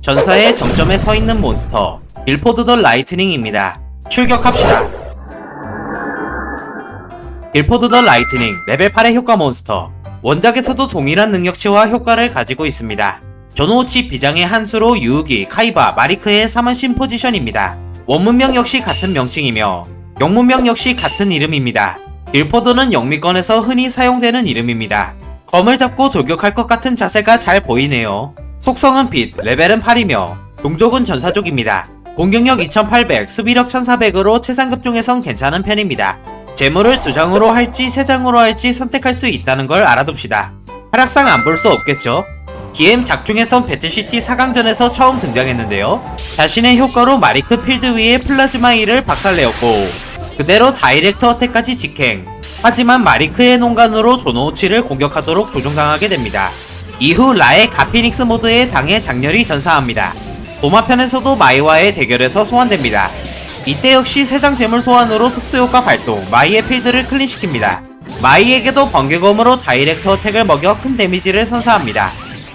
전사의 정점에 서 있는 몬스터 길포드 더 라이트닝입니다. 출격합시다. 길포드 더 라이트닝 레벨 8의 효과 몬스터 원작에서도 동일한 능력치와 효과를 가지고 있습니다. 전호치 비장의 한 수로 유우기, 카이바, 마리크의 3원신 포지션입니다. 원문명 역시 같은 명칭이며 영문명 역시 같은 이름입니다. 길포드는 영미권에서 흔히 사용되는 이름입니다. 검을 잡고 돌격할 것 같은 자세가 잘 보이네요. 속성은 빛, 레벨은 8이며 동족은 전사족입니다. 공격력 2800, 수비력 1400으로 최상급 중에선 괜찮은 편입니다. 재물을 두 장으로 할지 세 장으로 할지 선택할 수 있다는 걸 알아둡시다. 활약상 안 볼 수 없겠죠? DM 작중에선 배틀시티 4강전에서 처음 등장했는데요. 자신의 효과로 마리크 필드 위에 플라즈마 힐을 박살내었고 그대로 다이렉트 어택까지 직행. 하지만 마리크의 농간으로 조노우치를 공격하도록 조종당하게 됩니다. 이후 라의 가피닉스 모드에 당해 장렬히 전사합니다. 도마편에서도 마이와의 대결에서 소환됩니다. 이때 역시 세장 재물 소환으로 특수효과 발동, 마이의 필드를 클린시킵니다. 마이에게도 번개검으로 다이렉트 어택을 먹여 큰 데미지를 선사합니다.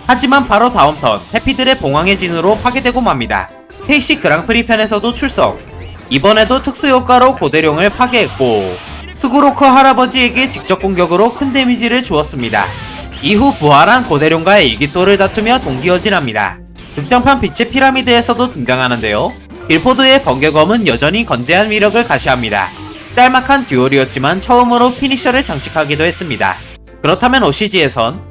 하지만 바로 다음 턴, 해피들의 봉황의 진으로 파괴되고 맙니다. 페이시 그랑프리 편에서도 출석. 이번에도 특수효과로 고대룡을 파괴했고, 스구로크 할아버지에게 직접 공격으로 큰 데미지를 주었습니다. 이후 부활한 고대룡과의 일기토를 다투며 동기어진합니다. 극장판 빛의 피라미드에서도 등장하는데요. 빌포드의 번개검은 여전히 건재한 위력을 가시합니다. 짤막한 듀얼이었지만 처음으로 피니셔를 장식하기도 했습니다. 그렇다면 OCG에선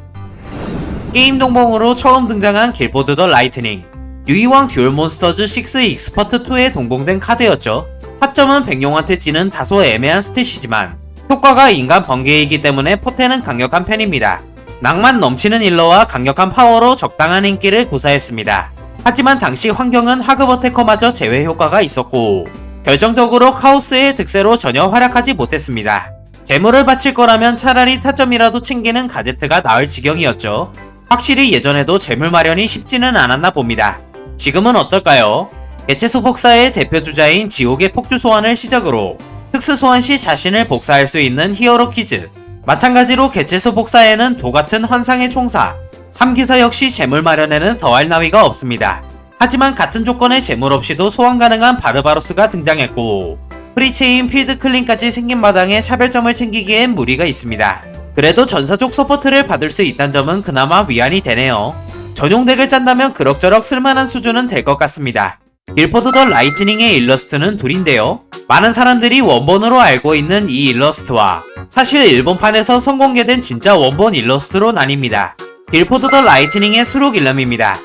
게임 동봉으로 처음 등장한 길포드 더 라이트닝 유이왕 듀얼 몬스터즈 6 익스퍼트 2에 동봉된 카드였죠. 타점은 백룡한테 찌는 다소 애매한 스탯이지만 효과가 인간 번개이기 때문에 포텐은 강력한 편입니다. 낭만 넘치는 일러와 강력한 파워로 적당한 인기를 고사했습니다. 하지만 당시 환경은 하급 어테커마저 제외 효과가 있었고 결정적으로 카오스의 득세로 전혀 활약하지 못했습니다. 재물을 바칠 거라면 차라리 타점이라도 챙기는 가제트가 나을 지경이었죠. 확실히 예전에도 재물 마련이 쉽지는 않았나 봅니다. 지금은 어떨까요? 개체수 복사의 대표 주자인 지옥의 폭주 소환을 시작으로 특수 소환 시 자신을 복사할 수 있는 히어로 퀴즈 마찬가지로 개체수 복사에는 도같은 환상의 총사 3기사 역시 재물 마련에는 더할 나위가 없습니다. 하지만 같은 조건의 재물 없이도 소환 가능한 바르바로스가 등장했고 프리체인 필드 클린까지 생긴 마당에 차별점을 챙기기엔 무리가 있습니다. 그래도 전사적 서포트를 받을 수 있다는 점은 그나마 위안이 되네요. 전용 덱을 짠다면 그럭저럭 쓸만한 수준은 될 것 같습니다. 길포드 더 라이트닝의 일러스트는 둘인데요. 많은 사람들이 원본으로 알고 있는 이 일러스트와 사실 일본판에서 선공개된 진짜 원본 일러스트로 나뉩니다. 길포드 더 라이트닝의 수록 일람입니다.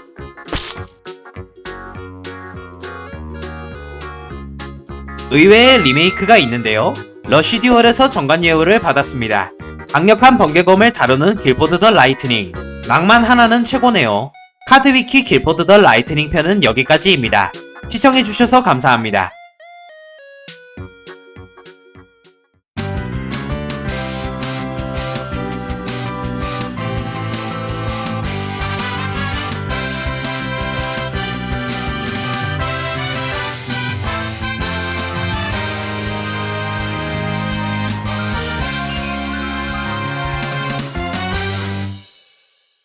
의외의 리메이크가 있는데요. 러쉬 듀얼에서 정관 예우를 받았습니다. 강력한 번개검을 다루는 길포드 더 라이트닝. 낭만 하나는 최고네요. 카드 위키 길포드 더 라이트닝 편은 여기까지입니다. 시청해주셔서 감사합니다.